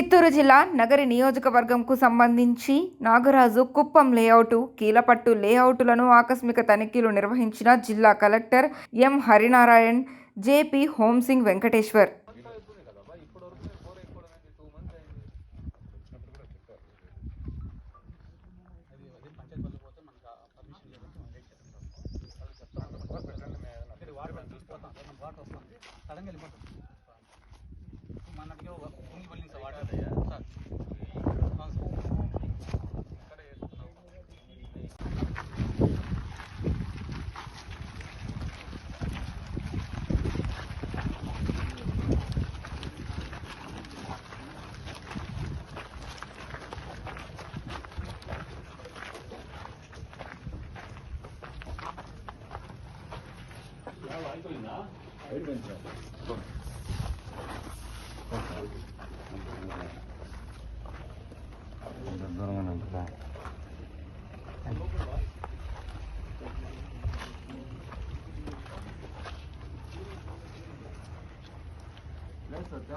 చిత్తూరు జిల్లా నగరి నియోజకవర్గంకు సంబంధించి నాగరాజు కుప్పం లేఅవుట్ కీలపట్టు లేఅవుట్లను ఆకస్మిక తనిఖీలు నిర్వహించిన జిల్లా collector M Harinarayan JP Homsingh Venkateshwar. సడన్గా వెళ్ళిపోతుంది 감사합니다. That's a